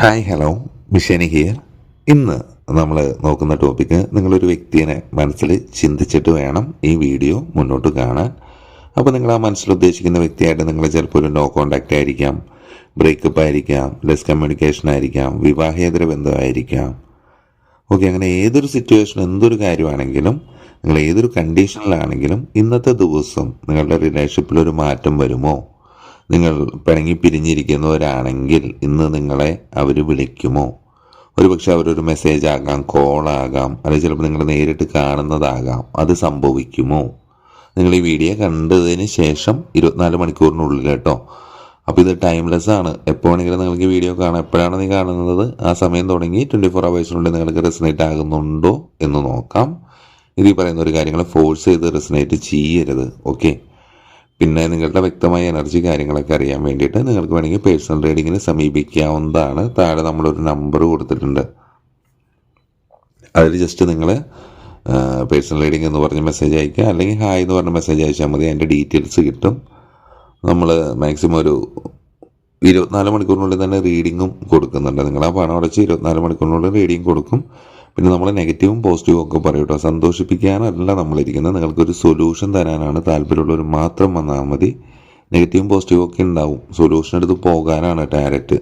Hi hello മിഷേനി here ഇന്ന് നമ്മൾ നോക്കുന്ന ടോപ്പിക്ക് നിങ്ങളൊരു വ്യക്തിയെ മനസ്സിൽ ചിന്തിച്ചിട്ട് വേണം ഈ വീഡിയോ മുന്നോട്ട് കാണാൻ. അപ്പോൾ നിങ്ങൾ ആ മനസ്സിൽ ഉദ്ദേശിക്കുന്ന വ്യക്തിയായിട്ട് നിങ്ങൾ ചിലപ്പോൾ ഒരു നോ കോണ്ടാക്റ്റ് ആയിരിക്കാം ബ്രേക്കപ്പ് ആയിരിക്കാം ലെസ് കമ്മ്യൂണിക്കേഷൻ ആയിരിക്കാം വിവാഹേതര ബന്ധമായിരിക്കാം. ഓക്കെ അങ്ങനെ ഏതൊരു സിറ്റുവേഷൻ എന്തൊരു കാര്യമാണെങ്കിലും നിങ്ങൾ ഏതൊരു കണ്ടീഷനിലാണെങ്കിലും ഇന്നത്തെ ദിവസം നിങ്ങളുടെ റിലേഷൻഷിപ്പിൽ ഒരു മാറ്റം വരുമോ? നിങ്ങൾ പിണങ്ങി പിരിഞ്ഞിരിക്കുന്നവരാണെങ്കിൽ ഇന്ന് നിങ്ങളെ അവർ വിളിക്കുമോ? ഒരുപക്ഷെ അവരൊരു മെസ്സേജ് ആകാം കോളാകാം അല്ലെങ്കിൽ ചിലപ്പോൾ നിങ്ങൾ നേരിട്ട് കാണുന്നതാകാം. അത് സംഭവിക്കുമോ? നിങ്ങൾ ഈ വീഡിയോ കണ്ടതിന് ശേഷം ഇരുപത്തിനാല് മണിക്കൂറിനുള്ളിൽ കേട്ടോ. അപ്പോൾ ഇത് ടൈംലെസ് ആണ്. എപ്പോൾ വേണമെങ്കിലും നിങ്ങൾക്ക് വീഡിയോ കാണാം. എപ്പോഴാണ് നീ കാണുന്നത്? ആ സമയം തുടങ്ങി ട്വന്റി ഫോർ അവേഴ്സിനുള്ളിൽ നിങ്ങൾക്ക് റെസിനേറ്റ് ആകുന്നുണ്ടോ എന്ന് നോക്കാം. ഇത് ഈ പറയുന്ന ഒരു കാര്യങ്ങൾ ഫോഴ്സ് ചെയ്ത് റെസിനേറ്റ് ചെയ്യരുത്. ഓക്കെ പിന്നെ നിങ്ങളുടെ വ്യക്തമായ എനർജി കാര്യങ്ങളൊക്കെ അറിയാൻ വേണ്ടിയിട്ട് നിങ്ങൾക്ക് വേണമെങ്കിൽ പേഴ്സണൽ റീഡിങ്ങിനെ സമീപിക്കാവുന്നതാണ്. താഴെ നമ്മളൊരു നമ്പർ കൊടുത്തിട്ടുണ്ട്. അതിൽ ജസ്റ്റ് നിങ്ങൾ പേഴ്സണൽ റീഡിംഗ് എന്ന് പറഞ്ഞ് മെസ്സേജ് അയക്കുക അല്ലെങ്കിൽ ഹായ് എന്ന് പറഞ്ഞ് മെസ്സേജ് അയച്ചാൽ മതി. അതിന്റെ ഡീറ്റെയിൽസ് കിട്ടും. നമ്മൾ മാക്സിമം ഒരു ഇരുപത്തിനാല് മണിക്കൂറിനുള്ളിൽ തന്നെ റീഡിങ്ങും കൊടുക്കുന്നുണ്ട്. നിങ്ങൾ ആ പണം അടച്ച് ഇരുപത്തിനാല് മണിക്കൂറിനുള്ളിൽ റീഡിങ് കൊടുക്കും. പിന്നെ നമ്മൾ നെഗറ്റീവും പോസിറ്റീവും ഒക്കെ പറയും കേട്ടോ. സന്തോഷിപ്പിക്കാനല്ല നമ്മളിരിക്കുന്നത്. നിങ്ങൾക്കൊരു സൊല്യൂഷൻ തരാനാണ് താല്പര്യമുള്ളവർ മാത്രം വന്നാൽ മതി. നെഗറ്റീവും പോസിറ്റീവും ഒക്കെ ഉണ്ടാവും. സൊല്യൂഷൻ എടുത്ത് പോകാനാണ് ഡയറക്റ്റ്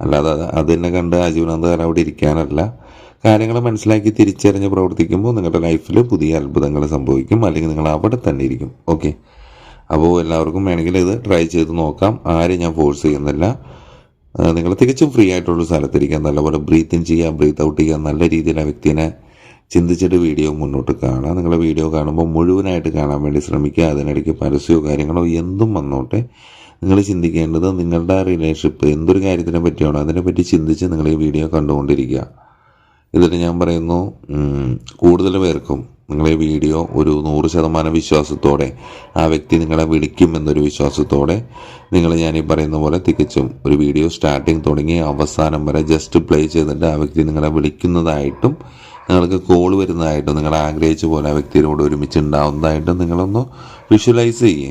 അല്ലാതെ അത് തന്നെ കണ്ട് ആജീവനാന്തകാലം അവിടെ ഇരിക്കാനല്ല. കാര്യങ്ങൾ മനസ്സിലാക്കി തിരിച്ചറിഞ്ഞ് പ്രവർത്തിക്കുമ്പോൾ നിങ്ങളുടെ ലൈഫിൽ പുതിയ അത്ഭുതങ്ങൾ സംഭവിക്കും. അല്ലെങ്കിൽ നിങ്ങൾ അവിടെ തന്നെ ഇരിക്കും. ഓക്കെ അപ്പോൾ എല്ലാവർക്കും വേണമെങ്കിൽ ഇത് ട്രൈ ചെയ്ത് നോക്കാം. ആരെയും ഞാൻ ഫോഴ്സ് ചെയ്യുന്നില്ല. നിങ്ങൾ തികച്ചും ഫ്രീ ആയിട്ടുള്ള സ്ഥലത്തിരിക്കുക നല്ലപോലെ ബ്രീത്ത് ഇൻ ചെയ്യുക ബ്രീത്ത് ഔട്ട് ചെയ്യാം നല്ല രീതിയിൽ ആ വ്യക്തിനെ ചിന്തിച്ചിട്ട് വീഡിയോ മുന്നോട്ട് കാണുക നിങ്ങൾ വീഡിയോ കാണുമ്പോൾ മുഴുവനായിട്ട് കാണാൻ വേണ്ടി ശ്രമിക്കുക. അതിനിടയ്ക്ക് പരസ്യമോ കാര്യങ്ങളോ എന്തും വന്നോട്ടെ. നിങ്ങൾ ചിന്തിക്കേണ്ടത് നിങ്ങളുടെ റിലേഷൻഷിപ്പ് എന്തൊരു കാര്യത്തിനെ പറ്റിയാണോ അതിനെപ്പറ്റി ചിന്തിച്ച് നിങ്ങൾ ഈ വീഡിയോ കണ്ടുകൊണ്ടിരിക്കുക. ഇതിൽ ഞാൻ പറയുന്നു കൂടുതൽ പേർക്കും നിങ്ങളെ വീഡിയോ ഒരു നൂറ് ശതമാനം വിശ്വാസത്തോടെ ആ വ്യക്തി നിങ്ങളെ വിളിക്കുമെന്നൊരു വിശ്വാസത്തോടെ നിങ്ങൾ ഞാൻ ഈ പറയുന്ന പോലെ തികച്ചും ഒരു വീഡിയോ സ്റ്റാർട്ടിങ് തുടങ്ങി അവസാനം വരെ ജസ്റ്റ് പ്ലേ ചെയ്തിട്ട് ആ വ്യക്തി നിങ്ങളെ വിളിക്കുന്നതായിട്ടും നിങ്ങൾക്ക് കോൾ വരുന്നതായിട്ടും നിങ്ങൾ ആഗ്രഹിച്ച പോലെ ആ വ്യക്തിയോട് ഒരുമിച്ച് ഉണ്ടാവുന്നതായിട്ടും നിങ്ങളൊന്ന് വിഷ്വലൈസ് ചെയ്യേ.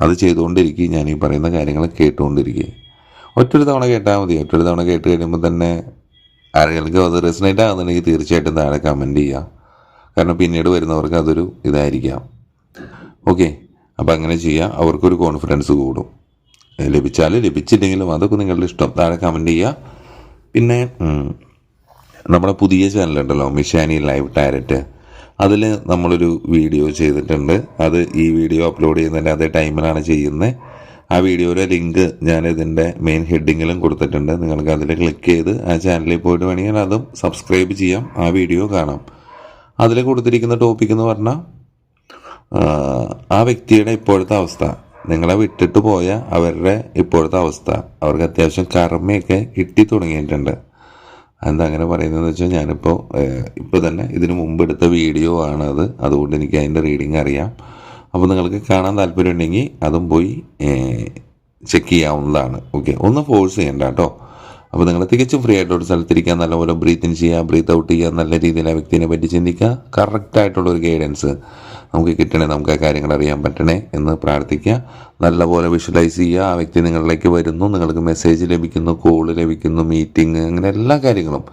അത് ചെയ്തുകൊണ്ടിരിക്കുക ഞാൻ ഈ പറയുന്ന കാര്യങ്ങൾ കേട്ടുകൊണ്ടിരിക്കുക ഒറ്റൊരു തവണ കേട്ടാൽ മതി. ഒറ്റൊരു തവണ കേട്ട് കഴിയുമ്പോൾ തന്നെ ആരെങ്കിലും അത് റെസിനേറ്റ് ആകുന്നുണ്ടെങ്കിൽ തീർച്ചയായിട്ടും താഴെ കമന്റ് ചെയ്യുക. കാരണം പിന്നീട് വരുന്നവർക്ക് അതൊരു ഇതായിരിക്കാം. ഓക്കെ അപ്പോൾ അങ്ങനെ ചെയ്യുക അവർക്കൊരു കോൺഫിഡൻസ് കൂടും. ലഭിച്ചാൽ ലഭിച്ചില്ലെങ്കിലും അതൊക്കെ നിങ്ങളുടെ ഇഷ്ടം. താഴെ കമന്റ് ചെയ്യുക പിന്നെ നമ്മുടെ പുതിയ ചാനലുണ്ടല്ലോ മിഷാനി ലൈവ് ടാരറ്റ് അതിൽ നമ്മളൊരു വീഡിയോ ചെയ്തിട്ടുണ്ട്. അത് ഈ വീഡിയോ അപ്ലോഡ് ചെയ്യുന്നതിന്റെ അതേ ടൈമിലാണ് ചെയ്യുന്നത്. ആ വീഡിയോയുടെ ലിങ്ക് ഞാൻ ഇതിന്റെ മെയിൻ ഹെഡിങ്ങിലും കൊടുത്തിട്ടുണ്ട്. നിങ്ങൾക്ക് അതിൽ ക്ലിക്ക് ചെയ്ത് ആ ചാനലിൽ പോയിട്ട് വേണമെങ്കിൽ അതും സബ്സ്ക്രൈബ് ചെയ്യാം. ആ വീഡിയോ കാണാം. അതിൽ കൊടുത്തിരിക്കുന്ന ടോപ്പിക് എന്ന് പറഞ്ഞാൽ ആ വ്യക്തിയുടെ ഇപ്പോഴത്തെ അവസ്ഥ. നിങ്ങളെ വിട്ടിട്ട് പോയ അവരുടെ ഇപ്പോഴത്തെ അവസ്ഥ. അവർക്ക് അത്യാവശ്യം കർമ്മയൊക്കെ കിട്ടി തുടങ്ങിയിട്ടുണ്ട്. എന്താ അങ്ങനെ പറയുന്നതെന്ന് വെച്ചാൽ ഞാനിപ്പോൾ ഇപ്പോൾ തന്നെ ഇതിനു മുമ്പ് എടുത്ത വീഡിയോ ആണ് അത്. അതുകൊണ്ട് എനിക്ക് അതിന്റെ റീഡിങ് അറിയാം. അപ്പോൾ നിങ്ങൾക്ക് കാണാൻ താല്പര്യം ഉണ്ടെങ്കിൽ അതും പോയി ചെക്ക് ചെയ്യാവുന്നതാണ്. ഓക്കെ ഒന്ന് ഫോഴ്സ് ചെയ്യണ്ട കേട്ടോ. അപ്പോൾ നിങ്ങൾ തികച്ചും ഫ്രീ ആയിട്ട് ഒരു സ്ഥലത്തിരിക്കുക നല്ലപോലെ ബ്രീത്ത് ഇൻ ചെയ്യുക ബ്രീത്ത് ഔട്ട് ചെയ്യുക നല്ല രീതിയിൽ ആ വ്യക്തിനെ പറ്റി ചിന്തിക്കുക കറക്റ്റായിട്ടുള്ളൊരു ഗൈഡൻസ് നമുക്ക് കിട്ടണേ നമുക്ക് ആ കാര്യങ്ങൾ അറിയാൻ പറ്റണേ എന്ന് പ്രാർത്ഥിക്കുക. നല്ലപോലെ വിഷ്വലൈസ് ചെയ്യുക ആ വ്യക്തി നിങ്ങളിലേക്ക് വരുന്നു നിങ്ങൾക്ക് മെസ്സേജ് ലഭിക്കുന്നു കോൾ ലഭിക്കുന്നു മീറ്റിംഗ് അങ്ങനെ എല്ലാ കാര്യങ്ങളും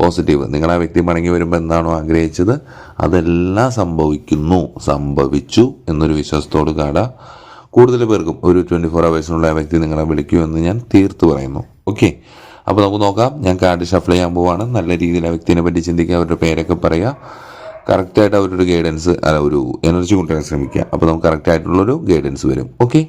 പോസിറ്റീവ് നിങ്ങൾ ആ വ്യക്തി മടങ്ങി വരുമ്പോൾ എന്താണോ ആഗ്രഹിച്ചത് അതെല്ലാം സംഭവിക്കുന്നു സംഭവിച്ചു എന്നൊരു വിശ്വാസത്തോട് കാണുക കൂടുതൽ പേർക്കും ഒരു ട്വന്റി ഫോർ അവേഴ്സിനുള്ള ആ വ്യക്തി നിങ്ങളെ വിളിക്കുമെന്ന് ഞാൻ തീർത്ത് പറയുന്നു. ഓക്കെ അപ്പോൾ നമുക്ക് നോക്കാം. ഞാൻ കാർഡ് ഷഫിൾ ചെയ്യാൻ പോവാണ്. നല്ല രീതിയിൽ ആ വ്യക്തിനെ പറ്റി ചിന്തിക്കുക അവരുടെ പേരൊക്കെ പറയുക. കറക്റ്റായിട്ട് അവരൊരു ഗൈഡൻസ് അല്ല ഒരു എനർജി കൊണ്ടുവരാൻ ശ്രമിക്കുക. അപ്പോൾ നമുക്ക് കറക്റ്റായിട്ടുള്ളൊരു ഗൈഡൻസ് വരും. Okay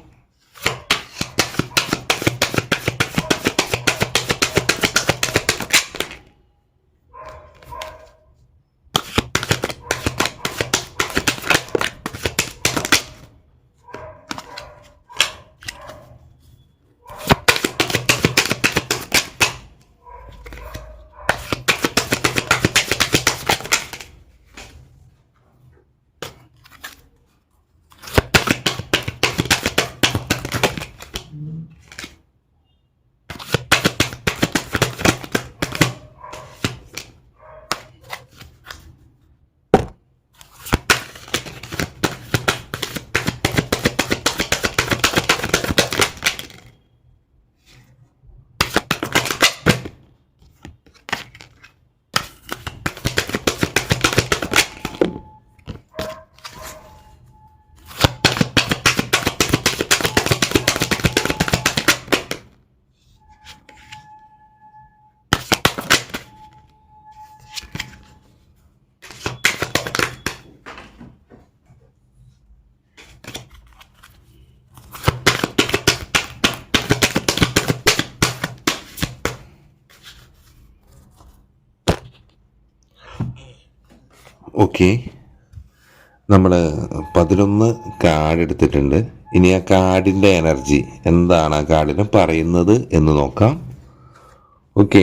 okay. നമ്മൾ പതിനൊന്ന് കാർഡ് എടുത്തിട്ടുണ്ട്. ഇനി ആ കാർഡിന്റെ എനർജി എന്താണ് ആ കാർഡിന് പറയുന്നത് എന്ന് നോക്കാം. ഓക്കെ.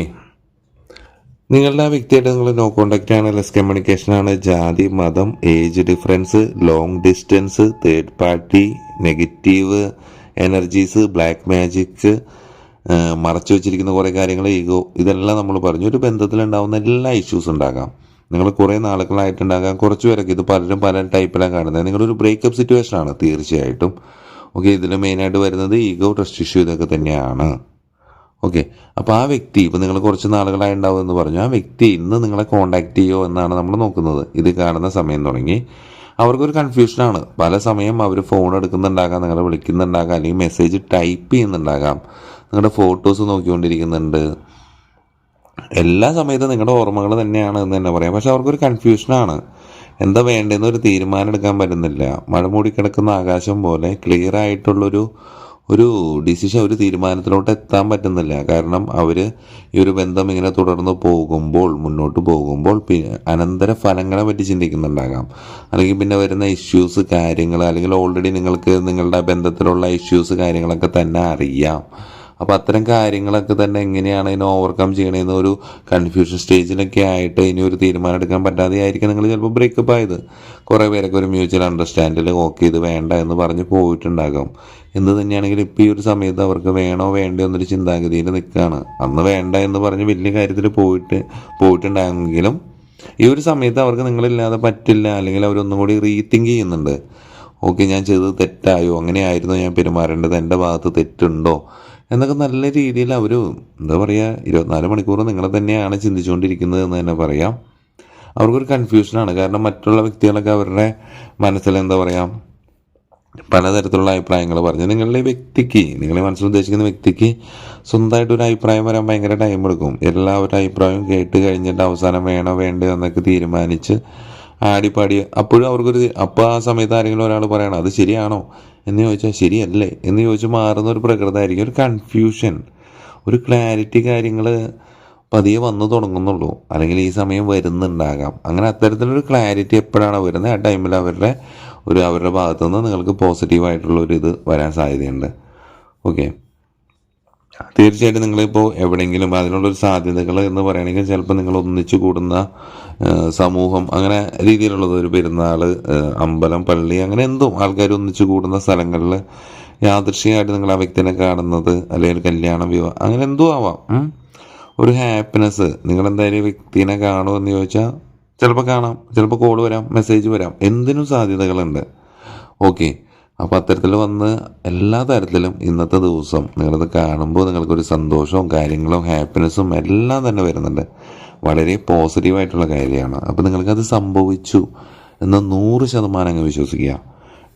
നിങ്ങളുടെ ആ വ്യക്തിയായിട്ട് നിങ്ങൾ നോ കോണ്ടാക്റ്റ് ആണ് ലെസ് കമ്മ്യൂണിക്കേഷൻ ആണ്. ജാതി മതം age difference long distance third party negative energies black magic മറച്ചു വെച്ചിരിക്കുന്ന കുറേ കാര്യങ്ങൾ ഈഗോ ഇതെല്ലാം നമ്മൾ പറഞ്ഞു. ഒരു ബന്ധത്തിലുണ്ടാവുന്ന എല്ലാ ഇഷ്യൂസ് ഉണ്ടാകാം. നിങ്ങൾ കുറേ നാളുകളായിട്ടുണ്ടാകാം. കുറച്ച് പേരൊക്കെ ഇത് പലരും പല ടൈപ്പിലാണ് കാണുന്നത്. നിങ്ങളൊരു ബ്രേക്കപ്പ് സിറ്റുവേഷൻ ആണ് തീർച്ചയായിട്ടും. ഓക്കെ ഇതിൽ മെയിനായിട്ട് വരുന്നത് ഈഗോ ട്രസ്റ്റ് ഇഷ്യൂ ഇതൊക്കെ തന്നെയാണ്. ഓക്കെ അപ്പോൾ ആ വ്യക്തി ഇപ്പോൾ നിങ്ങൾ കുറച്ച് നാളുകളായി ഉണ്ടാവും എന്ന് പറഞ്ഞു. ആ വ്യക്തി ഇന്ന് നിങ്ങളെ കോണ്ടാക്ട് ചെയ്യുമോ എന്നാണ് നമ്മൾ നോക്കുന്നത്. ഇത് കാണുന്ന സമയം തുടങ്ങി. അവർക്കൊരു കൺഫ്യൂഷനാണ് പല സമയം അവർ ഫോൺ എടുക്കുന്നുണ്ടാകാം നിങ്ങളെ വിളിക്കുന്നുണ്ടാകാം അല്ലെങ്കിൽ മെസ്സേജ് ടൈപ്പ് ചെയ്യുന്നുണ്ടാകാം. നിങ്ങളുടെ ഫോട്ടോസ് നോക്കിക്കൊണ്ടിരിക്കുന്നുണ്ട്. എല്ലാ സമയത്തും നിങ്ങളുടെ ഓർമ്മകൾ തന്നെയാണ് എന്ന് തന്നെ പറയാം. പക്ഷെ അവർക്കൊരു കൺഫ്യൂഷനാണ് എന്താ വേണ്ടതെന്ന് ഒരു തീരുമാനം എടുക്കാൻ പറ്റുന്നില്ല. മഴ മൂടിക്കിടക്കുന്ന ആകാശം പോലെ ക്ലിയർ ആയിട്ടുള്ളൊരു ഒരു ഡിസിഷൻ ഒരു തീരുമാനത്തിലോട്ട് എത്താൻ പറ്റുന്നില്ല. കാരണം അവർ ഈ ഒരു ബന്ധം ഇങ്ങനെ തുടർന്ന് പോകുമ്പോൾ മുന്നോട്ട് പോകുമ്പോൾ അനന്തര ഫലങ്ങളെ പറ്റി ചിന്തിക്കുന്നുണ്ടാകാം. അല്ലെങ്കിൽ പിന്നെ വരുന്ന ഇഷ്യൂസ് കാര്യങ്ങൾ അല്ലെങ്കിൽ ഓൾറെഡി നിങ്ങൾക്ക് നിങ്ങളുടെ ബന്ധത്തിലുള്ള ഇഷ്യൂസ് കാര്യങ്ങളൊക്കെ തന്നെ അറിയാം. അപ്പോൾ അത്തരം കാര്യങ്ങളൊക്കെ തന്നെ എങ്ങനെയാണ് ഇതിനെ ഓവർകം ചെയ്യണമെന്ന് ഒരു കൺഫ്യൂഷൻ സ്റ്റേജിലൊക്കെ ആയിട്ട് ഇനി ഒരു തീരുമാനം എടുക്കാൻ പറ്റാതെ ആയിരിക്കും നിങ്ങൾ ചിലപ്പോൾ ബ്രേക്കപ്പ് ആയത്. കുറേ പേരൊക്കെ ഒരു മ്യൂച്വൽ അണ്ടർസ്റ്റാൻഡിൽ ഓക്കെ ഇത് വേണ്ട എന്ന് പറഞ്ഞ് പോയിട്ടുണ്ടാകും. എന്ത് തന്നെയാണെങ്കിലും ഇപ്പോൾ ഈ ഒരു സമയത്ത് അവർക്ക് വേണോ വേണ്ടോ എന്നൊരു ചിന്താഗതിയിൽ നിൽക്കുകയാണ് അന്ന് വേണ്ട എന്ന് പറഞ്ഞ് വലിയ കാര്യത്തിൽ പോയിട്ട് പോയിട്ടുണ്ടായെങ്കിലും ഈ ഒരു സമയത്ത് അവർക്ക് നിങ്ങളില്ലാതെ പറ്റില്ല അല്ലെങ്കിൽ അവരൊന്നും കൂടി റീതിങ്ക് ചെയ്യുന്നുണ്ട്. ഓക്കെ ഞാൻ ചെയ്തത് തെറ്റായോ? അങ്ങനെയായിരുന്നു ഞാൻ പെരുമാറേണ്ടത്? എന്റെ ഭാഗത്ത് തെറ്റുണ്ടോ? എന്നൊക്കെ നല്ല രീതിയിൽ അവർ എന്താ പറയുക ഇരുപത്തിനാല് മണിക്കൂർ നിങ്ങളെ തന്നെയാണ് ചിന്തിച്ചുകൊണ്ടിരിക്കുന്നത് എന്ന് തന്നെ പറയാം. അവർക്കൊരു കൺഫ്യൂഷനാണ് കാരണം മറ്റുള്ള വ്യക്തികളൊക്കെ അവരുടെ മനസ്സിൽ എന്താ പറയുക പലതരത്തിലുള്ള അഭിപ്രായങ്ങൾ പറഞ്ഞു. നിങ്ങളുടെ വ്യക്തിക്ക് നിങ്ങളെ മനസ്സിൽ ഉദ്ദേശിക്കുന്ന വ്യക്തിക്ക് സ്വന്തമായിട്ട് ഒരു അഭിപ്രായം വരാൻ ഭയങ്കര ടൈം എടുക്കും. എല്ലാവരുടെ അഭിപ്രായവും കേട്ട് കഴിഞ്ഞിട്ട് അവസാനം വേണോ വേണ്ടോ എന്നൊക്കെ തീരുമാനിച്ച് ആടിപ്പാടി. അപ്പോഴും അവർക്കൊരു അപ്പോൾ ആ സമയത്ത് ആരെങ്കിലും ഒരാൾ പറയണം അത് ശരിയാണോ? എന്ന് ചോദിച്ചാൽ ശരിയല്ലേ? എന്ന് ചോദിച്ച് മാറുന്ന ഒരു പ്രകൃതമായിരിക്കും. ഒരു കൺഫ്യൂഷൻ ഒരു ക്ലാരിറ്റി കാര്യങ്ങൾ പതിയെ വന്നു തുടങ്ങുന്നുള്ളൂ. അല്ലെങ്കിൽ ഈ സമയം വരുന്നുണ്ടാകാം. അങ്ങനെ അത്തരത്തിലൊരു ക്ലാരിറ്റി എപ്പോഴാണ് വരുന്നത്? ആ ടൈമിൽ അവരുടെ ഒരു അവരുടെ ഭാഗത്തു നിന്ന് നിങ്ങൾക്ക് പോസിറ്റീവായിട്ടുള്ള ഒരു ഇത് വരാൻ സാധ്യതയുണ്ട്. ഓക്കെ തീർച്ചയായിട്ടും നിങ്ങളിപ്പോൾ എവിടെയെങ്കിലും അതിനുള്ളൊരു സാധ്യതകൾ എന്ന് പറയുകയാണെങ്കിൽ ചിലപ്പോൾ നിങ്ങൾ ഒന്നിച്ചു കൂടുന്ന സമൂഹം അങ്ങനെ രീതിയിലുള്ളത് ഒരു പെരുന്നാൾ അമ്പലം പള്ളി അങ്ങനെ എന്തും ആൾക്കാർ ഒന്നിച്ചു കൂടുന്ന സ്ഥലങ്ങളിൽ യാദൃശ്യമായിട്ട് നിങ്ങൾ ആ വ്യക്തിനെ കാണുന്നത് അല്ലെങ്കിൽ ഒരു കല്യാണം വിവാഹം അങ്ങനെ എന്തോ ആവാം. ഒരു ഹാപ്പിനെസ് നിങ്ങൾ എന്തായാലും വ്യക്തിനെ കാണുമെന്ന് ചോദിച്ചാൽ ചിലപ്പോൾ കാണാം ചിലപ്പോൾ കോൾ വരാം മെസ്സേജ് വരാം എന്തിനും സാധ്യതകളുണ്ട്. ഓക്കെ. അപ്പോൾ അത്തരത്തിൽ വന്ന് എല്ലാ തരത്തിലും ഇന്നത്തെ ദിവസം നിങ്ങളത് കാണുമ്പോൾ നിങ്ങൾക്കൊരു സന്തോഷവും കാര്യങ്ങളും ഹാപ്പിനെസ്സും എല്ലാം തന്നെ വരുന്നുണ്ട്. വളരെ പോസിറ്റീവായിട്ടുള്ള കാര്യമാണ്. അപ്പോൾ നിങ്ങൾക്കത് സംഭവിച്ചു എന്ന് നൂറ് ശതമാനം അങ്ങ് വിശ്വസിക്കുക.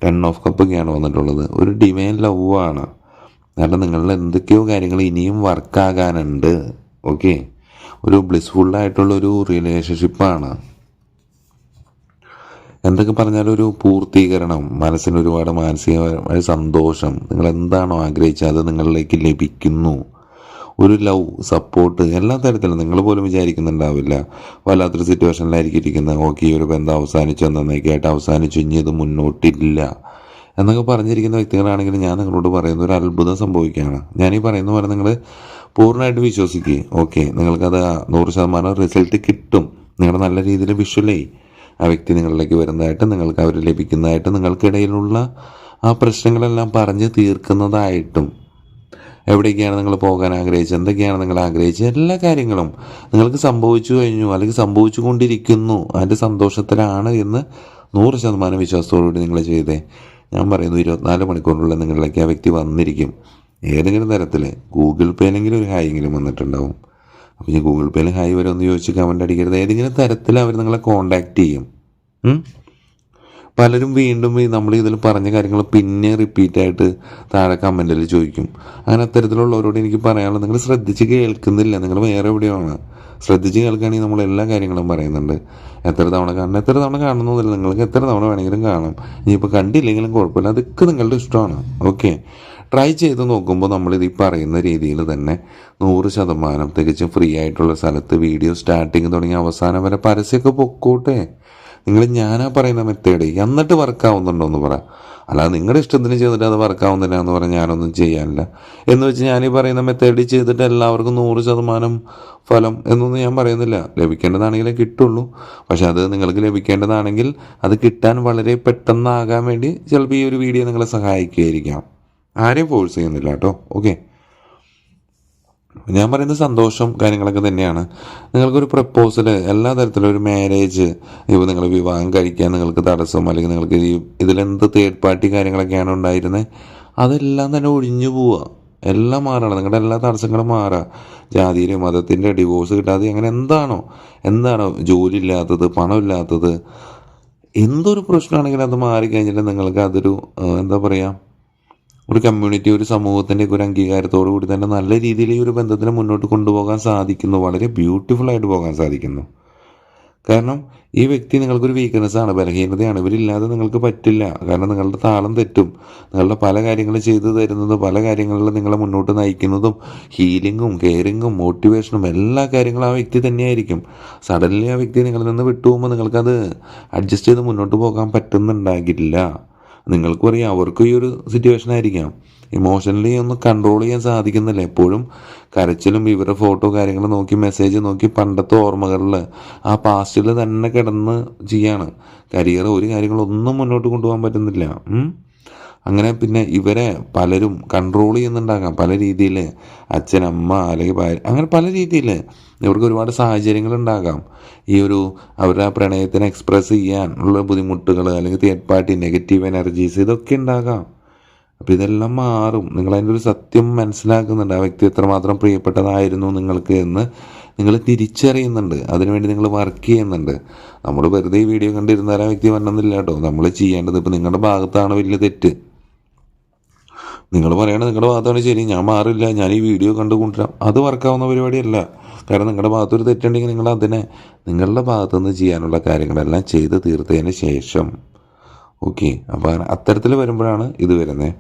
ടെൻ ഓഫ് കപ്പൊക്കെയാണ് വന്നിട്ടുള്ളത്. ഒരു ഡിവൈൻ ലവാണ് കാരണം നിങ്ങളുടെ എന്തൊക്കെയോ കാര്യങ്ങൾ ഇനിയും വർക്കാകാനുണ്ട് ഓക്കെ ഒരു ബ്ലിസ്ഫുള്ളായിട്ടുള്ളൊരു റിലേഷൻഷിപ്പാണ് എന്തൊക്കെ പറഞ്ഞാലും ഒരു പൂർത്തീകരണം മനസ്സിന് ഒരുപാട് മാനസികമായ സന്തോഷം. നിങ്ങൾ എന്താണോ ആഗ്രഹിച്ചത് അത് നിങ്ങളിലേക്ക് ലഭിക്കുന്നു. ഒരു ലവ് സപ്പോർട്ട് എല്ലാ തരത്തിലും നിങ്ങൾ പോലും വിചാരിക്കുന്നുണ്ടാവില്ല. വല്ലാത്തൊരു സിറ്റുവേഷനിലായിരിക്കും ഇരിക്കുന്നത് ഓക്കെ ഒരു ബന്ധം അവസാനിച്ചു എന്നേക്കായിട്ട് അവസാനിച്ചു. ഇനി ഇത് മുന്നോട്ടില്ല. എന്നൊക്കെ പറഞ്ഞിരിക്കുന്ന വ്യക്തികളാണെങ്കിൽ ഞാൻ നിങ്ങളോട് പറയുന്ന ഒരു അത്ഭുതം സംഭവിക്കുകയാണ്. ഈ പറയുന്ന പോലെ നിങ്ങൾ പൂർണമായിട്ട് വിശ്വസിക്കുക ഓക്കെ നിങ്ങൾക്കത് നൂറ് ശതമാനം റിസൾട്ട് കിട്ടും. നിങ്ങളുടെ നല്ല രീതിയിൽ വിഷ്വലേ ആ വ്യക്തി നിങ്ങളിലേക്ക് വരുന്നതായിട്ട് നിങ്ങൾക്ക് അവർ ലഭിക്കുന്നതായിട്ട് നിങ്ങൾക്കിടയിലുള്ള ആ പ്രശ്നങ്ങളെല്ലാം പറഞ്ഞ് തീർക്കുന്നതായിട്ടും എവിടേക്കാണ് നിങ്ങൾ പോകാൻ ആഗ്രഹിച്ചത്? എന്തൊക്കെയാണ് നിങ്ങൾ ആഗ്രഹിച്ചത്? എല്ലാ കാര്യങ്ങളും നിങ്ങൾക്ക് സംഭവിച്ചു കഴിഞ്ഞു അല്ലെങ്കിൽ സംഭവിച്ചു കൊണ്ടിരിക്കുന്നു. അതിന്റെ സന്തോഷത്തിലാണ് എന്ന് നൂറ് ശതമാനം വിശ്വാസത്തോടുകൂടി നിങ്ങൾ ചെയ്തേ. ഞാൻ പറയുന്നു ഇരുപത്തിനാല് മണിക്കൂറിനുള്ളിൽ നിങ്ങളിലേക്ക് ആ വ്യക്തി വന്നിരിക്കും. ഏതെങ്കിലും തരത്തിൽ ഗൂഗിൾ പേയിലെങ്കിലും ഒരു ഹായെങ്കിലും വന്നിട്ടുണ്ടാവും. അപ്പോൾ ഞാൻ ഗൂഗിൾ പേയിൽ ഹായ് വരെ ഒന്ന് ചോദിച്ച് കമന്റ് അടിക്കരുത്. ഏതെങ്കിലും തരത്തിൽ അവർ നിങ്ങളെ കോണ്ടാക്ട് ചെയ്യും. പലരും വീണ്ടും ഈ നമ്മൾ ഇതിൽ പറഞ്ഞ കാര്യങ്ങൾ പിന്നെ റിപ്പീറ്റ് ആയിട്ട് താഴെ കമന്റിൽ ചോദിക്കും. അങ്ങനെ അത്തരത്തിലുള്ളവരോട് എനിക്ക് പറയാനുള്ളത് നിങ്ങൾ ശ്രദ്ധിച്ച് കേൾക്കുന്നില്ല. നിങ്ങൾ വേറെ എവിടെയാണ്? ശ്രദ്ധിച്ച് കേൾക്കുകയാണെങ്കിൽ നമ്മൾ എല്ലാ കാര്യങ്ങളും പറയുന്നുണ്ട്. എത്ര തവണ കാണണം എത്ര തവണ കാണണമെന്നില്ല നിങ്ങൾക്ക് എത്ര തവണ വേണമെങ്കിലും കാണാം. ഇനിയിപ്പോൾ കണ്ടില്ലെങ്കിലും കുഴപ്പമില്ല. അതൊക്കെ നിങ്ങളുടെ ഇഷ്ടമാണ്. ഓക്കെ ട്രൈ ചെയ്ത് നോക്കുമ്പോൾ നമ്മളിത് ഈ പറയുന്ന രീതിയിൽ തന്നെ നൂറ് ശതമാനം തികച്ചും ഫ്രീ ആയിട്ടുള്ള സ്ഥലത്ത് വീഡിയോ സ്റ്റാർട്ടിങ് തുടങ്ങി അവസാനം വരെ പരസ്യമൊക്കെ പൊക്കോട്ടെ. നിങ്ങൾ ഞാനാ പറയുന്ന മെത്തേഡ് എന്നിട്ട് വർക്കാവുന്നുണ്ടോ എന്ന് പറ. അല്ലാതെ നിങ്ങളുടെ ഇഷ്ടത്തിന് ചെയ്തിട്ട് അത് വർക്കാവുന്നില്ല എന്ന് പറഞ്ഞാൽ ഞാനൊന്നും ചെയ്യാനില്ല. എന്ന് വെച്ച് ഞാൻ ഈ പറയുന്ന മെത്തേഡിൽ ചെയ്തിട്ട് എല്ലാവർക്കും നൂറ് ശതമാനം ഫലം എന്നൊന്നും ഞാൻ പറയുന്നില്ല. ലഭിക്കേണ്ടതാണെങ്കിലേ കിട്ടുള്ളൂ. പക്ഷെ അത് നിങ്ങൾക്ക് ലഭിക്കേണ്ടതാണെങ്കിൽ അത് കിട്ടാൻ വളരെ പെട്ടെന്നാകാൻ വേണ്ടി ചിലപ്പോൾ ഈ ഒരു വീഡിയോ നിങ്ങളെ സഹായിക്കുകയായിരിക്കാം. ആരെയും ഫോഴ്സ് ചെയ്യുന്നില്ല കേട്ടോ. ഓക്കെ ഞാൻ പറയുന്നത് സന്തോഷം കാര്യങ്ങളൊക്കെ തന്നെയാണ്. നിങ്ങൾക്കൊരു പ്രപ്പോസൽ എല്ലാ തരത്തിലും ഒരു മാരേജ് ഇപ്പോൾ നിങ്ങൾ വിവാഹം കഴിക്കാൻ നിങ്ങൾക്ക് തടസ്സം അല്ലെങ്കിൽ നിങ്ങൾക്ക് ഈ ഇതിലെന്ത് തേർഡ് പാർട്ടി കാര്യങ്ങളൊക്കെയാണ് ഉണ്ടായിരുന്നത് അതെല്ലാം തന്നെ ഒഴിഞ്ഞു പോവുക എല്ലാം മാറണം. നിങ്ങളുടെ എല്ലാ തടസ്സങ്ങളും മാറുക ജാതിയിലും മതത്തിന്റെ ഡിവോഴ്സ് കിട്ടാതെ അങ്ങനെ എന്താണോ? എന്താണോ? ജോലി ഇല്ലാത്തത് പണമില്ലാത്തത്. എന്തൊരു പ്രശ്നമാണെങ്കിലും അത് മാറിക്കഴിഞ്ഞിട്ട് നിങ്ങൾക്ക് അതൊരു എന്താ പറയുക ഒരു കമ്മ്യൂണിറ്റി ഒരു സമൂഹത്തിന്റെ ഒരു അംഗീകാരത്തോടു കൂടി തന്നെ നല്ല രീതിയിൽ ഈ ഒരു ബന്ധത്തിനെ മുന്നോട്ട് കൊണ്ടുപോകാൻ സാധിക്കുന്നു. വളരെ ബ്യൂട്ടിഫുൾ ആയിട്ട് പോകാൻ സാധിക്കുന്നു. കാരണം ഈ വ്യക്തി നിങ്ങൾക്കൊരു വീക്ക്നെസ് ആണ് ബലഹീനതയാണ്. ഇവരില്ലാതെ നിങ്ങൾക്ക് പറ്റില്ല. കാരണം നിങ്ങളുടെ താളം തെറ്റും. നിങ്ങളുടെ പല കാര്യങ്ങളും ചെയ്തു തരുന്നതും പല കാര്യങ്ങളിൽ നിങ്ങളെ മുന്നോട്ട് നയിക്കുന്നതും ഹീലിങ്ങും കെയറിങ്ങും മോട്ടിവേഷനും എല്ലാ കാര്യങ്ങളും ആ വ്യക്തി തന്നെയായിരിക്കും. സഡൻലി ആ വ്യക്തി നിങ്ങളിൽ നിന്ന് വിട്ടുപോകുമ്പോൾ നിങ്ങൾക്കത് അഡ്ജസ്റ്റ് ചെയ്ത് മുന്നോട്ട് പോകാൻ പറ്റുന്നുണ്ടാകില്ല. നിങ്ങൾക്കും അറിയാം അവർക്കും ഈ ഒരു സിറ്റുവേഷൻ ആയിരിക്കാം. ഇമോഷണലി ഒന്ന് കൺട്രോൾ ചെയ്യാൻ സാധിക്കുന്നില്ല. എപ്പോഴും കരച്ചിലും ഇവരുടെ ഫോട്ടോ കാര്യങ്ങൾ നോക്കി മെസ്സേജ് നോക്കി പണ്ടത്തെ ഓർമ്മകളിൽ ആ പാസ്റ്റിൽ തന്നെ കിടന്ന് ചെയ്യാണ്. കരിയർ ഒരു കാര്യങ്ങളൊന്നും മുന്നോട്ട് കൊണ്ടുപോകാൻ പറ്റുന്നില്ല. അങ്ങനെ പിന്നെ ഇവരെ പലരും കൺട്രോൾ ചെയ്യുന്നുണ്ടാകാം. പല രീതിയിൽ അച്ഛൻ അമ്മ അല്ലെങ്കിൽ ഭാര്യ അങ്ങനെ പല രീതിയിൽ ഇവർക്ക് ഒരുപാട് സാഹചര്യങ്ങൾ ഉണ്ടാകാം. ഈ ഒരു അവരുടെ ആ പ്രണയത്തിനെ എക്സ്പ്രസ് ചെയ്യാൻ ഉള്ള ബുദ്ധിമുട്ടുകൾ അല്ലെങ്കിൽ തേർഡ് പാർട്ടി നെഗറ്റീവ് എനർജീസ് ഇതൊക്കെ ഉണ്ടാകാം. അപ്പോൾ ഇതെല്ലാം മാറും. നിങ്ങൾ അതിന്റെ ഒരു സത്യം മനസ്സിലാക്കുന്നുണ്ട്. ആ വ്യക്തി എത്രമാത്രം പ്രിയപ്പെട്ടതായിരുന്നു നിങ്ങൾക്ക് എന്ന് നിങ്ങൾ തിരിച്ചറിയുന്നുണ്ട്. അതിനുവേണ്ടി നിങ്ങൾ വർക്ക് ചെയ്യുന്നുണ്ട്. നമ്മൾ വെറുതെ ഈ വീഡിയോ കണ്ടിരുന്നാൽ ആ വ്യക്തി വരണമെന്നില്ല കേട്ടോ. നമ്മൾ ചെയ്യേണ്ടത് ഇപ്പോൾ നിങ്ങളുടെ ഭാഗത്താണ് വലിയ തെറ്റ്. നിങ്ങൾ പറയണത് നിങ്ങളുടെ ഭാഗത്താണ് ശരി. ഞാൻ മാറില്ല. ഞാൻ ഈ വീഡിയോ കണ്ടു കൊണ്ടുവരാം. അത് വർക്കാവുന്ന പരിപാടിയല്ല. കാരണം നിങ്ങളുടെ ഭാഗത്തൊരു തെറ്റുണ്ടെങ്കിൽ നിങ്ങൾ അതിനെ നിങ്ങളുടെ ഭാഗത്തു നിന്ന് ചെയ്യാനുള്ള കാര്യങ്ങളെല്ലാം ചെയ്ത് തീർത്തതിന് ശേഷം. ഓക്കെ അപ്പോൾ അത്തരത്തിൽ വരുമ്പോഴാണ് ഇത് വരുന്നത്.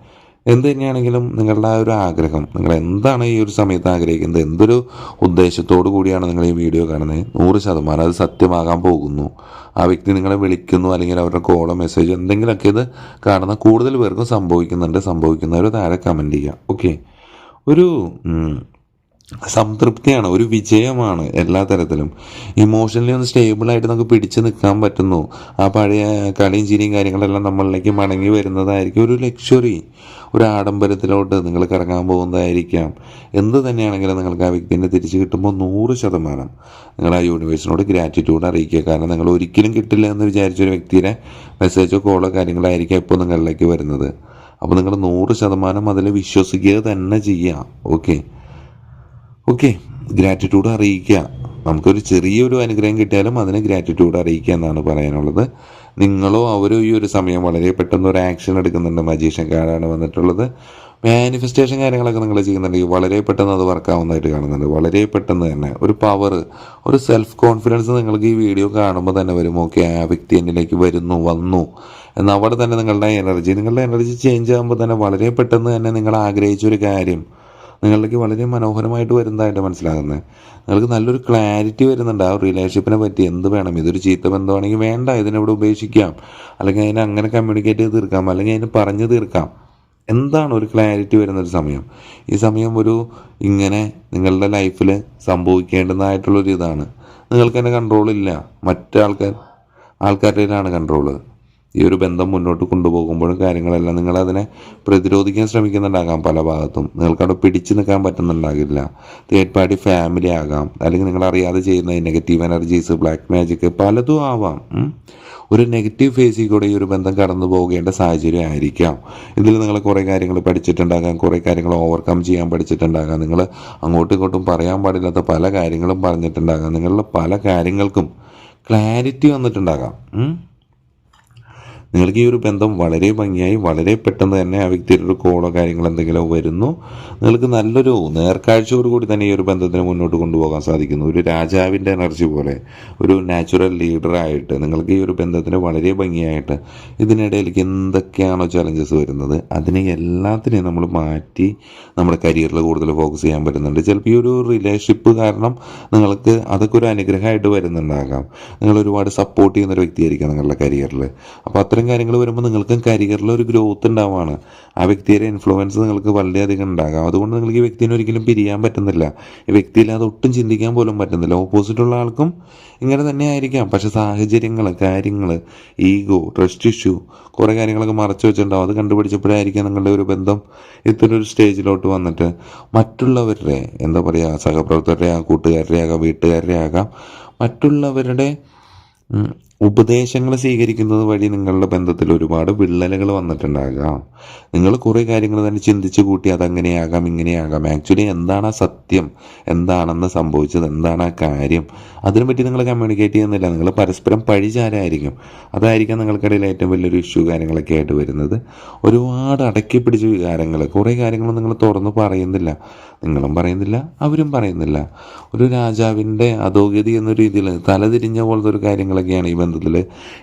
എന്ത് തന്നെയാണെങ്കിലും നിങ്ങളുടെ ആ ഒരു ആഗ്രഹം നിങ്ങൾ എന്താണ് ഈ ഒരു സമയത്ത് ആഗ്രഹിക്കുന്നത് എന്തൊരു ഉദ്ദേശത്തോടു കൂടിയാണ് നിങ്ങൾ ഈ വീഡിയോ കാണുന്നത്? നൂറ് ശതമാനം അത് സത്യമാകാൻ പോകുന്നു. ആ വ്യക്തി നിങ്ങളെ വിളിക്കുന്നു അല്ലെങ്കിൽ അവരുടെ കോളോ മെസ്സേജ് എന്തെങ്കിലുമൊക്കെ ഇത് കാണുന്ന കൂടുതൽ പേർക്കും സംഭവിക്കുന്നുണ്ട്. സംഭവിക്കുന്നവർ താഴെ കമന്റ് ചെയ്യുക. ഓക്കെ. ഒരു സംതൃപ്തിയാണ് ഒരു വിജയമാണ് എല്ലാ തരത്തിലും. ഇമോഷണലി ഒന്ന് സ്റ്റേബിളായിട്ട് നമുക്ക് പിടിച്ചു നിൽക്കാൻ പറ്റുന്നു. ആ പഴയ കളിയും ചിരിയും കാര്യങ്ങളെല്ലാം നമ്മളിലേക്ക് മടങ്ങി വരുന്നതായിരിക്കും ഒരു ലക്ഷറി ഒരു ആഡംബരത്തിലോട്ട് നിങ്ങൾ കറങ്ങാൻ പോകുന്നതായിരിക്കാം. എന്ത് തന്നെയാണെങ്കിലും നിങ്ങൾക്ക് ആ വ്യക്തിനെ തിരിച്ചു കിട്ടുമ്പോൾ നൂറ് ശതമാനം നിങ്ങൾ ആ യൂണിവേഴ്സിനോട് ഗ്രാറ്റിറ്റ്യൂഡ് അറിയിക്കുക. കാരണം നിങ്ങൾ ഒരിക്കലും കിട്ടില്ല എന്ന് വിചാരിച്ച ഒരു വ്യക്തിയുടെ മെസ്സേജോ കോളോ കാര്യങ്ങളായിരിക്കാം ഇപ്പോൾ നിങ്ങളിലേക്ക് വരുന്നത്. അപ്പോൾ നിങ്ങൾ നൂറ് ശതമാനം അതിൽ വിശ്വസിക്കുക തന്നെ ചെയ്യുക. ഓക്കെ ഓക്കെ ഗ്രാറ്റിറ്റ്യൂഡ് അറിയിക്കുക. നമുക്കൊരു ചെറിയൊരു അനുഗ്രഹം കിട്ടിയാലും അതിന് ഗ്രാറ്റിറ്റ്യൂഡ് അറിയിക്കുക എന്നാണ് പറയാനുള്ളത്. നിങ്ങളോ അവരോ ഈ ഒരു സമയം വളരെ പെട്ടെന്ന് ഒരു ആക്ഷൻ എടുക്കുന്നുണ്ട്. മജീഷ്യൻ കാർഡാണ് വന്നിട്ടുള്ളത്. മാനിഫെസ്റ്റേഷൻ കാര്യങ്ങളൊക്കെ നിങ്ങൾ ചെയ്യുന്നുണ്ടെങ്കിൽ വളരെ പെട്ടെന്ന് അത് വർക്കാവുന്നതായിട്ട് കാണുന്നുണ്ട്. വളരെ പെട്ടെന്ന് തന്നെ ഒരു പവർ ഒരു സെൽഫ് കോൺഫിഡൻസ് നിങ്ങൾക്ക് ഈ വീഡിയോ കാണുമ്പോൾ തന്നെ വരും. ഓക്കെ ആ വ്യക്തി എന്നിലേക്ക് വരുന്നു വന്നു. എന്നാൽ അവിടെ തന്നെ നിങ്ങളുടെ എനർജി നിങ്ങളുടെ എനർജി ചേഞ്ച് ആകുമ്പോൾ തന്നെ വളരെ പെട്ടെന്ന് തന്നെ നിങ്ങൾ ആഗ്രഹിച്ച ഒരു കാര്യം നിങ്ങളിലേക്ക് വളരെ മനോഹരമായിട്ട് വരുന്നതായിട്ട് മനസ്സിലാകുന്നത് നിങ്ങൾക്ക് നല്ലൊരു ക്ലാരിറ്റി വരുന്നുണ്ട് ആ റിലേഷൻഷിപ്പിനെ പറ്റി. എന്ത് വേണം? ഇതൊരു ചീത്ത ബന്ധമാണെങ്കിൽ വേണ്ട. ഇതിനെവിടെ ഉപേക്ഷിക്കാം. അല്ലെങ്കിൽ അതിനെ അങ്ങനെ കമ്മ്യൂണിക്കേറ്റ് ചെയ്ത് തീർക്കാം. അല്ലെങ്കിൽ അതിന് പറഞ്ഞു തീർക്കാം. എന്താണ് ഒരു ക്ലാരിറ്റി വരുന്നൊരു സമയം? ഈ സമയം ഒരു ഇങ്ങനെ നിങ്ങളുടെ ലൈഫിൽ സംഭവിക്കേണ്ടതായിട്ടുള്ളൊരു ഇതാണ് നിങ്ങൾക്ക് തന്നെ കൺട്രോളില്ല മറ്റാൾക്കാർ ആൾക്കാരുടെയിലാണ് കൺട്രോൾ ഈ ഒരു ബന്ധം മുന്നോട്ട് കൊണ്ടുപോകുമ്പോഴും കാര്യങ്ങളെല്ലാം നിങ്ങൾ അതിനെ പ്രതിരോധിക്കാൻ ശ്രമിക്കുന്നുണ്ടാകാം പല ഭാഗത്തും. നിങ്ങൾക്ക് അവിടെ പിടിച്ചു നിൽക്കാൻ പറ്റുന്നുണ്ടാകില്ല. തേർഡ് പാർട്ടി ഫാമിലി ആകാം. അല്ലെങ്കിൽ നിങ്ങൾ അറിയാതെ ചെയ്യുന്ന നെഗറ്റീവ് എനർജീസ് ബ്ലാക്ക് മാജിക് പലതും ആവാം. ഒരു നെഗറ്റീവ് ഫേസിൽ കൂടെ ഈ ഒരു ബന്ധം കടന്നു പോകേണ്ട സാഹചര്യം ആയിരിക്കാം. ഇതിൽ നിങ്ങൾ കുറേ കാര്യങ്ങൾ പഠിച്ചിട്ടുണ്ടാകാം കുറേ കാര്യങ്ങൾ ഓവർകം ചെയ്യാൻ പഠിച്ചിട്ടുണ്ടാകാം. നിങ്ങൾ അങ്ങോട്ടും ഇങ്ങോട്ടും പറയാൻ പാടില്ലാത്ത പല കാര്യങ്ങളും പറഞ്ഞിട്ടുണ്ടാകാം. നിങ്ങളുടെ പല കാര്യങ്ങൾക്കും ക്ലാരിറ്റി വന്നിട്ടുണ്ടാകാം. നിങ്ങൾക്ക് ഈ ഒരു ബന്ധം വളരെ ഭംഗിയായി വളരെ പെട്ടെന്ന് തന്നെ ആ വ്യക്തിയുടെ ഒരു കോളോ കാര്യങ്ങളോ എന്തെങ്കിലും വരുന്നു. നിങ്ങൾക്ക് നല്ലൊരു നേർക്കാഴ്ചയോടുകൂടി തന്നെ ഈ ഒരു ബന്ധത്തിന് മുന്നോട്ട് കൊണ്ടുപോകാൻ സാധിക്കുന്നു. ഒരു രാജാവിന്റെ എനർജി പോലെ ഒരു നാച്ചുറൽ ലീഡറായിട്ട് നിങ്ങൾക്ക് ഈ ഒരു ബന്ധത്തിന് വളരെ ഭംഗിയായിട്ട് ഇതിനിടയിലേക്ക് എന്തൊക്കെയാണോ ചലഞ്ചസ് വരുന്നത് അതിനെ എല്ലാത്തിനെയും നമ്മൾ മാറ്റി നമ്മുടെ കരിയറിൽ കൂടുതൽ ഫോക്കസ് ചെയ്യാൻ പറ്റുന്നുണ്ട്. ചിലപ്പോൾ ഈ ഒരു റിലേഷൻഷിപ്പ് കാരണം നിങ്ങൾക്ക് അതൊക്കെ ഒരു അനുഗ്രഹമായിട്ട് വരുന്നുണ്ടാകാം. നിങ്ങൾ ഒരുപാട് സപ്പോർട്ട് ചെയ്യുന്ന ഒരു വ്യക്തിയായിരിക്കാം നിങ്ങളുടെ കരിയറിൽ. അപ്പോൾ അത്തരം കാര്യങ്ങൾ വരുമ്പോൾ നിങ്ങൾക്കും കരിയറിൽ ഒരു ഗ്രോത്ത് ഉണ്ടാവുകയാണ്. ആ വ്യക്തിയുടെ ഇൻഫ്ലുവൻസ് നിങ്ങൾക്ക് വളരെയധികം ഉണ്ടാകാം. അതുകൊണ്ട് നിങ്ങൾക്ക് ഈ വ്യക്തിനെ ഒരിക്കലും പിരിയാൻ പറ്റുന്നില്ല. ഈ വ്യക്തിയില്ലാതെ ഒട്ടും ചിന്തിക്കാൻ പോലും പറ്റുന്നില്ല. ഓപ്പോസിറ്റുള്ള ആൾക്കും ഇങ്ങനെ തന്നെ ആയിരിക്കാം. പക്ഷെ സാഹചര്യങ്ങൾ കാര്യങ്ങൾ ഈഗോ ട്രസ്റ്റ് ഇഷ്യൂ കുറേ കാര്യങ്ങളൊക്കെ മറച്ചു വെച്ചിട്ടുണ്ടാവും. അത് കണ്ടുപിടിച്ചപ്പോഴായിരിക്കാം നിങ്ങളുടെ ഒരു ബന്ധം ഇത്തരം ഒരു സ്റ്റേജിലോട്ട് വന്നിട്ട്. മറ്റുള്ളവരുടെ എന്താ പറയുക സഹപ്രവർത്തകരുടെ ആകാം കൂട്ടുകാരുടെ ആകാം വീട്ടുകാരുടെ ആകാം മറ്റുള്ളവരുടെ ഉപദേശങ്ങൾ സ്വീകരിക്കുന്നത് വഴി നിങ്ങളുടെ ബന്ധത്തിൽ ഒരുപാട് വിള്ളലുകൾ വന്നിട്ടുണ്ടാകാം. നിങ്ങൾ കുറേ കാര്യങ്ങൾ തന്നെ ചിന്തിച്ചു കൂട്ടി അതങ്ങനെയാകാം ഇങ്ങനെയാകാം. ആക്ച്വലി എന്താണ് ആ സത്യം? എന്താണെന്ന് സംഭവിച്ചത്? എന്താണ് ആ കാര്യം? അതിനെപ്പറ്റി നിങ്ങൾ കമ്മ്യൂണിക്കേറ്റ് ചെയ്യുന്നില്ല. നിങ്ങൾ പരസ്പരം പഴിചാരായിരിക്കും. അതായിരിക്കാം നിങ്ങൾക്കിടയിൽ ഏറ്റവും വലിയൊരു ഇഷ്യൂ കാര്യങ്ങളൊക്കെ ആയിട്ട് വരുന്നത്. ഒരുപാട് അടക്കി പിടിച്ച വികാരങ്ങൾ കുറേ കാര്യങ്ങൾ നിങ്ങൾ തുറന്ന് പറയുന്നില്ല. നിങ്ങളും പറയുന്നില്ല അവരും പറയുന്നില്ല. ഒരു രാജാവിന്റെ അധോഗതി എന്ന രീതിയിൽ തലതിരിഞ്ഞ പോലത്തെ ഒരു കാര്യങ്ങളൊക്കെയാണ് ഈ ബന്ധത്തിൽ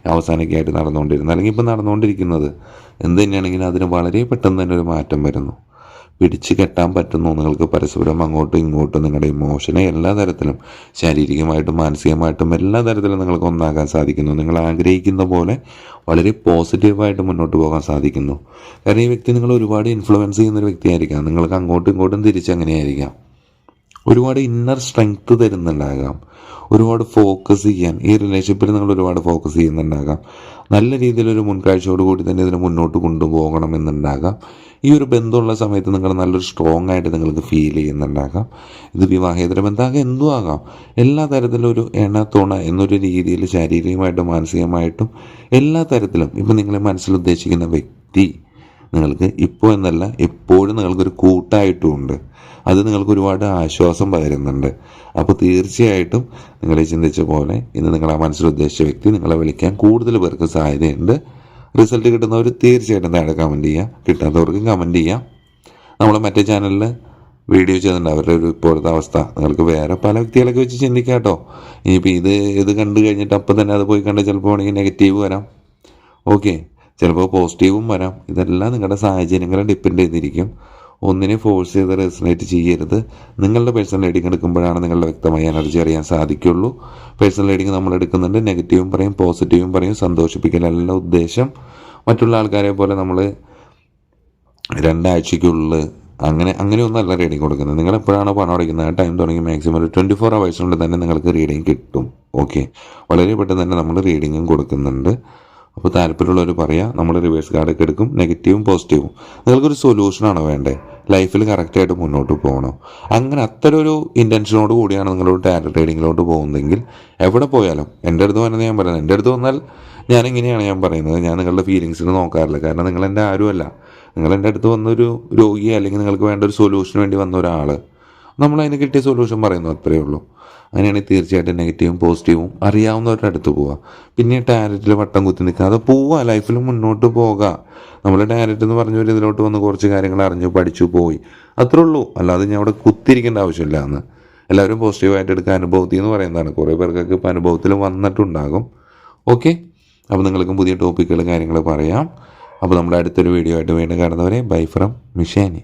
അവസാനമൊക്കെ ആയിട്ട് നടന്നുകൊണ്ടിരുന്നത് അല്ലെങ്കിൽ ഇപ്പം നടന്നുകൊണ്ടിരിക്കുന്നത്. എന്ത് തന്നെയാണെങ്കിലും അതിന് വളരെ പെട്ടെന്ന് തന്നെ ഒരു മാറ്റം വരുന്നു. പിടിച്ച് കെട്ടാൻ പറ്റുന്നു നിങ്ങൾക്ക് പരസ്പരം അങ്ങോട്ടും ഇങ്ങോട്ടും നിങ്ങളുടെ ഇമോഷനെ എല്ലാ തരത്തിലും ശാരീരികമായിട്ടും മാനസികമായിട്ടും എല്ലാ തരത്തിലും നിങ്ങൾക്ക് ഒന്നാകാൻ സാധിക്കുന്നു. നിങ്ങൾ ആഗ്രഹിക്കുന്ന പോലെ വളരെ പോസിറ്റീവായിട്ട് മുന്നോട്ട് പോകാൻ സാധിക്കുന്നു. കാരണം ഈ വ്യക്തി നിങ്ങൾ ഒരുപാട് ഇൻഫ്ലുവൻസ് ചെയ്യുന്ന ഒരു വ്യക്തിയായിരിക്കാം. നിങ്ങൾക്ക് അങ്ങോട്ടും ഇങ്ങോട്ടും തിരിച്ചങ്ങനെയായിരിക്കാം ഒരുപാട് ഇന്നർ സ്ട്രെങ്ത് തരുന്നുണ്ടാകാം. ഒരുപാട് ഫോക്കസ് ചെയ്യാൻ. ഈ റിലേഷൻഷിപ്പിൽ നിങ്ങൾ ഒരുപാട് ഫോക്കസ് ചെയ്യുന്നുണ്ടാകാം. നല്ല രീതിയിലൊരു മുൻകാഴ്ചയോട് കൂടി തന്നെ ഇതിനെ മുന്നോട്ട് കൊണ്ടുപോകണം എന്നുണ്ടാകാം. ഈ ഒരു ബന്ധമുള്ള സമയത്ത് നിങ്ങൾ നല്ലൊരു സ്ട്രോങ് ആയിട്ട് നിങ്ങൾക്ക് ഫീൽ ചെയ്യുന്നുണ്ടാകാം. ഇത് വിവാഹേതര ബന്ധമാകാം എന്തും ആകാം. എല്ലാ തരത്തിലും ഒരു എണ്ണത്തോണ തുണ എന്നൊരു രീതിയിൽ ശാരീരികമായിട്ടും മാനസികമായിട്ടും എല്ലാ തരത്തിലും ഇപ്പം നിങ്ങളെ മനസ്സിൽ ഉദ്ദേശിക്കുന്ന വ്യക്തി നിങ്ങൾക്ക് ഇപ്പോൾ എന്നല്ല എപ്പോഴും നിങ്ങൾക്കൊരു കൂട്ടായിട്ടും ഉണ്ട് അത് നിങ്ങൾക്ക് ഒരുപാട് ആശ്വാസം പകരുന്നുണ്ട്. അപ്പോൾ തീർച്ചയായിട്ടും നിങ്ങൾ ചിന്തിച്ച പോലെ ഇന്ന് നിങ്ങളുടെ മനസ്സിൽ ഉദ്ദേശിച്ച വ്യക്തി നിങ്ങളെ വിളിക്കാൻ കൂടുതൽ പേർക്ക് സാധ്യതയുണ്ട്. റിസൾട്ട് കിട്ടുന്നവർ തീർച്ചയായിട്ടും താഴെ കമന്റ് ചെയ്യുക കിട്ടാത്തവർക്കും കമന്റ് ചെയ്യാം. നമ്മൾ മറ്റേ ചാനലിൽ വീഡിയോ ചെയ്തിട്ടുണ്ട് അവരുടെ ഒരു ഇപ്പോഴത്തെ അവസ്ഥ. നിങ്ങൾക്ക് വേറെ പല വ്യക്തികളൊക്കെ വെച്ച് ചിന്തിക്കാം കേട്ടോ. ഇനിയിപ്പോൾ ഇത് ഇത് കണ്ടു കഴിഞ്ഞിട്ട് അപ്പം തന്നെ അത് പോയി കണ്ട് ചിലപ്പോൾ വേണമെങ്കിൽ നെഗറ്റീവ് വരാം. ഓക്കെ ചിലപ്പോൾ പോസിറ്റീവും വരാം. ഇതെല്ലാം നിങ്ങളുടെ സാഹചര്യങ്ങളെ ഡിപ്പെൻഡ് ചെയ്തിരിക്കും. ഒന്നിനെ ഫോഴ്സ് ചെയ്ത് റെസിനേറ്റ് ചെയ്യരുത്. നിങ്ങളുടെ പേഴ്സണൽ റീഡിംഗ് എടുക്കുമ്പോഴാണ് നിങ്ങളുടെ വ്യക്തമായ എനർജി അറിയാൻ സാധിക്കുള്ളൂ. പേഴ്സണൽ റീഡിംഗ് നമ്മൾ എടുക്കുന്നുണ്ട്. നെഗറ്റീവും പറയും പോസിറ്റീവും പറയും സന്തോഷിപ്പിക്കലല്ല ഉദ്ദേശം. മറ്റുള്ള ആൾക്കാരെ പോലെ നമ്മൾ രണ്ടാഴ്ചയ്ക്കുള്ളിൽ അങ്ങനെ അങ്ങനെയൊന്നല്ല റീഡിങ് കൊടുക്കുന്നത്. നിങ്ങൾ എപ്പോഴാണോ പണം അടയ്ക്കുന്നത് ആ ടൈം തുടങ്ങി മാക്സിമം ഒരു ട്വന്റി ഫോർ അവേഴ്സിനുള്ളിൽ തന്നെ നിങ്ങൾക്ക് റീഡിങ് കിട്ടും. ഓക്കെ വളരെ പെട്ടെന്ന് തന്നെ നമ്മൾ റീഡിങ്ങും കൊടുക്കുന്നുണ്ട്. അപ്പോൾ താല്പര്യമുള്ളവർ പറയാം നമ്മൾ റിവേഴ്സ് കാർഡൊക്കെ എടുക്കും നെഗറ്റീവും പോസിറ്റീവും നിങ്ങൾക്കൊരു സൊല്യൂഷനാണോ വേണ്ടേ? ലൈഫിൽ കറക്റ്റായിട്ട് മുന്നോട്ട് പോകണോ? അങ്ങനെ അത്തരം ഒരു ഇന്റൻഷനോട് കൂടിയാണ് നിങ്ങളോട് ടാരറ്റ് റീഡിങ്ങിലോട്ട് പോകുന്നതെങ്കിൽ എവിടെ പോയാലും എന്റെ അടുത്ത് വന്നത് ഞാൻ പറയുന്നത് എന്റെ അടുത്ത് വന്നാൽ ഞാൻ ഇങ്ങനെയാണ് ഞാൻ പറയുന്നത്. ഞാൻ നിങ്ങളുടെ ഫീലിങ്സിന് നോക്കാറില്ല. കാരണം നിങ്ങൾ എന്റെ ആരുമല്ല. നിങ്ങൾ എന്റെ അടുത്ത് വന്നൊരു രോഗിയെ അല്ലെങ്കിൽ നിങ്ങൾക്ക് വേണ്ട ഒരു സൊല്യൂഷന് വേണ്ടി വന്ന ഒരാൾ നമ്മൾ അതിന് കിട്ടിയ സൊല്യൂഷൻ പറയുന്നു അത്രയേ ഉള്ളൂ. അങ്ങനെയാണെങ്കിൽ തീർച്ചയായിട്ടും നെഗറ്റീവും പോസിറ്റീവും അറിയാവുന്നവരുടെ അടുത്ത് പോവുക പിന്നെ ടാരറ്റിൽ വട്ടം കുത്തി നിൽക്കാതെ പോവുക ലൈഫിൽ മുന്നോട്ട് പോകുക നമ്മൾ ഡയറക്റ്റ് എന്ന് പറഞ്ഞ ഒരു ഇതിലോട്ട് വന്ന് കുറച്ച് കാര്യങ്ങൾ അറിഞ്ഞു പഠിച്ചു പോയി. അത്രേ ഉള്ളൂ. അല്ലാതെ ഞാൻ അവിടെ കുത്തിരിക്കേണ്ട ആവശ്യമില്ല എന്ന് എല്ലാവരും പോസിറ്റീവായിട്ട് എടുക്കുക. അനുഭവത്തിൽ എന്ന് പറയുന്നതാണ്. കുറേ പേർക്കൊക്കെ ഇപ്പോൾ അനുഭവത്തിൽ വന്നിട്ടുണ്ടാകും. ഓക്കെ അപ്പോൾ നിങ്ങൾക്കും പുതിയ ടോപ്പിക്കുകൾ കാര്യങ്ങൾ പറയാം. അപ്പോൾ നമ്മുടെ അടുത്തൊരു വീഡിയോ ആയിട്ട് വീണ്ടും കാണുന്നവരെ ബൈ ഫ്രം മിഷാനി